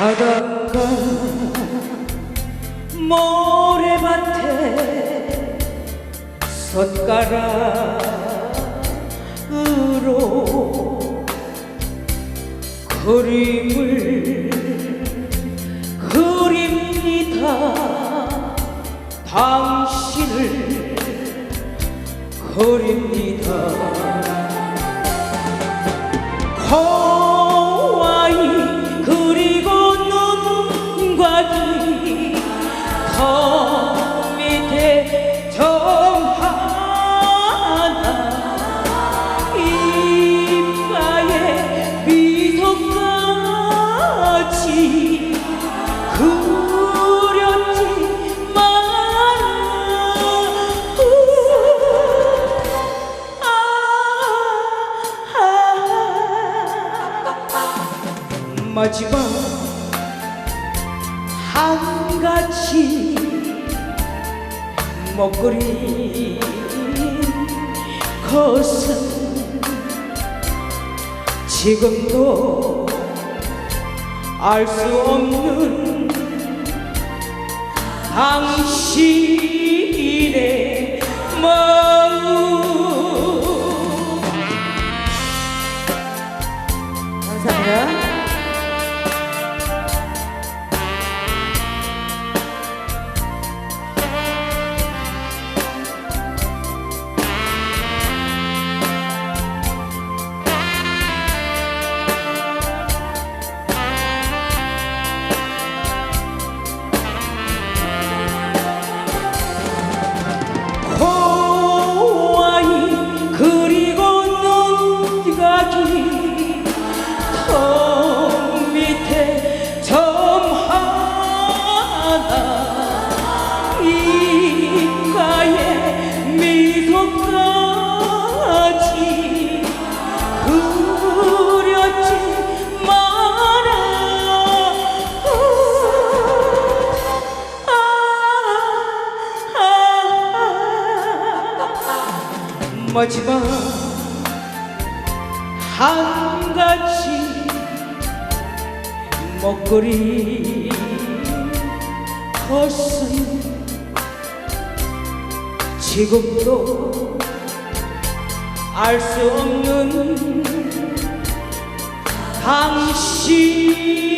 바닷가 모래밭에 젓가락으로 그림을 그립니다. 당신을 그립니다 마지막 한 가지 먹거리 것은 지금도 알 수 없는 당신의 마음 감사합니다. 마지막 한 가지 먹거리 것은 지금도 알 수 없는 당신의